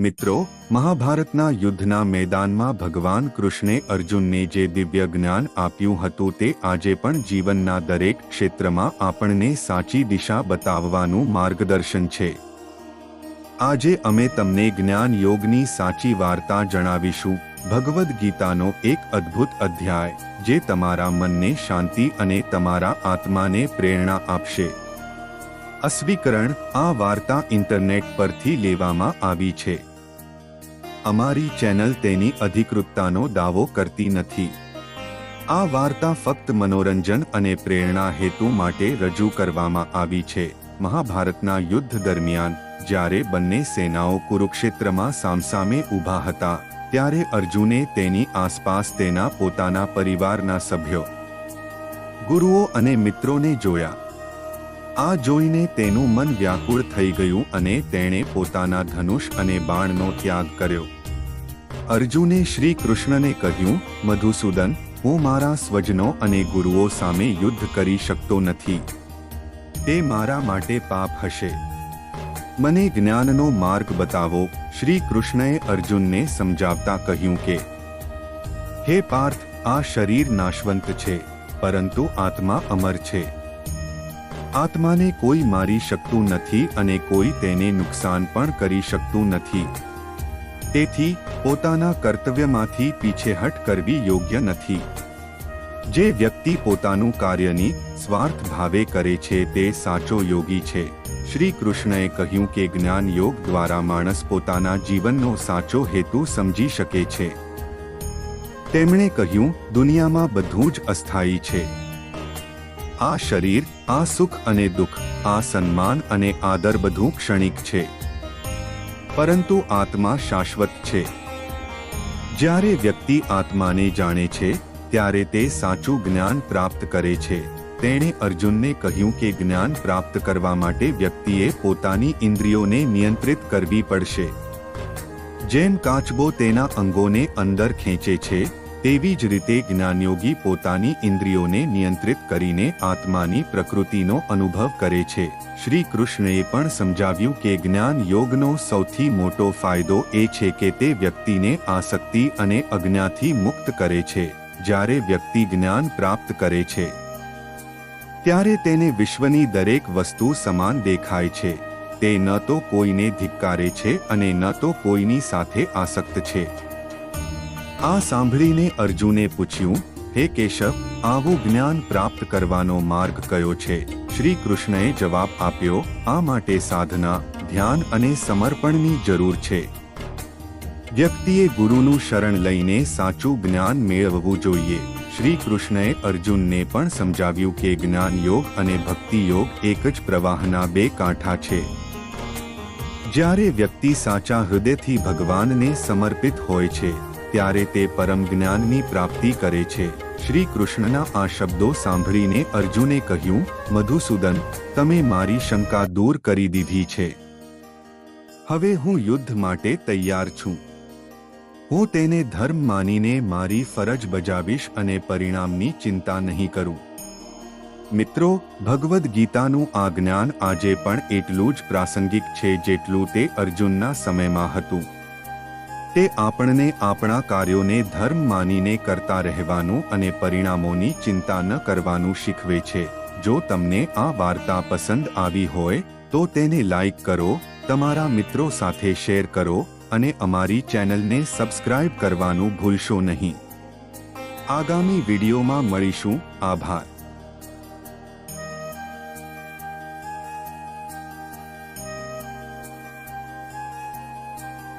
મિત્રો, મહાભારતના યુદ્ધના મેદાનમાં ભગવાન કૃષ્ણે અર્જુનને જે દિવ્ય જ્ઞાન આપ્યું હતું તે આજે પણ જીવનના દરેક ક્ષેત્રમાં આપણને સાચી દિશા બતાવવાનું માર્ગદર્શન છે. આજે અમે તમને જ્ઞાન યોગની સાચી વાર્તા જણાવીશું. ભગવદ્ ગીતાનો એક અદ્ભુત અધ્યાય, જે તમારા મનને શાંતિ અને તમારા આત્માને પ્રેરણા આપશે. અસ્વીકરણ આ વાર્તા ઇન્ટરનેટ પરથી લેવામાં આવી છે. અમારી ચેનલ તેની અધિકૃતતાનો દાવો કરતી નથી. આ વાર્તા ફક્ત મનોરંજન અને પ્રેરણા હેતુ માટે રજૂ કરવામાં આવી છે. મહાભારતના યુદ્ધ દરમિયાન, જ્યારે બંને સેનાઓ કુરુક્ષેત્રમાં સામસામે ઊભા હતા, ત્યારે અર્જુને તેની આસપાસ તેના પોતાના પરિવારના સભ્યો, ગુરુઓ અને મિત્રોને જોયા. આ જોઈને તેનું મન વ્યાકુળ થઈ ગયું અને તેણે પોતાના ધનુષ અને બાણનો ત્યાગ કર્યો. અર્જુને શ્રી કૃષ્ણને કહ્યું, મધુસૂદન, હું મારા સ્વજનો અને ગુરુઓ સામે યુદ્ધ કરી શકતો નથી. તે મારા માટે પાપ હશે. મને જ્ઞાનનો માર્ગ બતાવો. શ્રી કૃષ્ણએ અર્જુનને સમજાવતા કહ્યું કે, હે પાર્થ, આ શરીર નાશવંત છે, પરંતુ આત્મા અમર છે. આત્માને કોઈ મારી શકતું નથી અને કોઈ તેને નુકસાન પણ કરી શકતું નથી. તેથી, પોતાના કર્તવ્યમાંથી પીછેહટ કરવી યોગ્ય નથી. જે વ્યક્તિ પોતાનું કાર્યની સ્વાર્થ ભાવે કરે છે તે સાચો યોગી છે. શ્રી કૃષ્ણએ કહ્યું કે જ્ઞાન યોગ દ્વારા માણસ પોતાના જીવનનો સાચો હેતુ સમજી શકે છે. તેમણે કહ્યું, દુનિયામાં બધું જ અસ્થાયી છે. આ શરીર, આ સુખ અને દુઃખ, આ સન્માન અને આદર બધું ક્ષણિક છે. પરંતુ આત્મા શાશ્વત છે. જ્યારે વ્યક્તિ આત્માને જાણે છે, ત્યારે તે સાચું જ્ઞાન પ્રાપ્ત કરે છે. તેણે અર્જુનને કહ્યું કે જ્ઞાન પ્રાપ્ત કરવા માટે વ્યક્તિએ પોતાની ઇન્દ્રિયોને નિયંત્રિત કરવી પડશે. જેમ કાચબો તેના અંગોને અંદર ખેંચે છે તેવી જ રીતે જ્ઞાનયોગી પોતાની ઇન્દ્રિયોને નિયંત્રિત કરીને આત્માની પ્રકૃતિનો અનુભવ કરે છે. શ્રી કૃષ્ણએ પણ સમજાવ્યું કે જ્ઞાન યોગનો સૌથી મોટો ફાયદો એ છે કે તે વ્યક્તિને આસક્તિ અને અજ્ઞાથી મુક્ત કરે છે, જ્યારે વ્યક્તિ જ્ઞાન પ્રાપ્ત કરે છે. ત્યારે તેને વિશ્વની દરેક વસ્તુ સમાન દેખાય છે. તે ન તો કોઈને ધિક્કારે છે અને ન તો કોઈની સાથે આસક્ત છે. આ સાંભળીને અર્જુને પૂછ્યું, હે કેશવ, આવું જ્ઞાન પ્રાપ્ત કરવાનો માર્ગ કયો છે? શ્રી કૃષ્ણએ જવાબ આપ્યો, આ માટે સાધના, ધ્યાન અને સમર્પણની જરૂર છે. વ્યક્તિએ ગુરુનું શરણ લઈને સાચું જ્ઞાન મેળવવું જોઈએ. શ્રી કૃષ્ણએ અર્જુનને પણ સમજાવ્યું કે જ્ઞાન યોગ અને ભક્તિ યોગ એક જ પ્રવાહના બે કાંઠા છે. જ્યારે વ્યક્તિ સાચા હૃદયથી ભગવાનને સમર્પિત હોય છે ત્યારે તે પરમ જ્ઞાનની પ્રાપ્તિ કરે છે. શ્રી કૃષ્ણના આ શબ્દો સાંભળીને અર્જુને કહ્યું, મધુસૂદન, તમે મારી શંકા દૂર કરી દીધી છે. હવે હું યુદ્ધ માટે તૈયાર છું. હું તેને ધર્મ માનીને મારી ફરજ બજાવીશ અને પરિણામની ચિંતા નહીં કરું. મિત્રો, ભગવદ્ ગીતાનું આ જ્ઞાન આજે પણ એટલું જ પ્રાસંગિક છે જેટલું તે અર્જુનના સમયમાં હતું. તે આપણને આપણા કાર્યોને ધર્મ માનીને કરતા રહેવાનું અને પરિણામોની ચિંતા ન કરવાનું શીખવે છે. જો તમને આ વાર્તા પસંદ આવી હોય, તો તેને લાઈક કરો, તમારા મિત્રો સાથે શેર કરો અને અમારી ચેનલને સબસ્ક્રાઇબ કરવાનું ભૂલશો નહીં. આગામી વિડીયોમાં મળીશું. આભાર.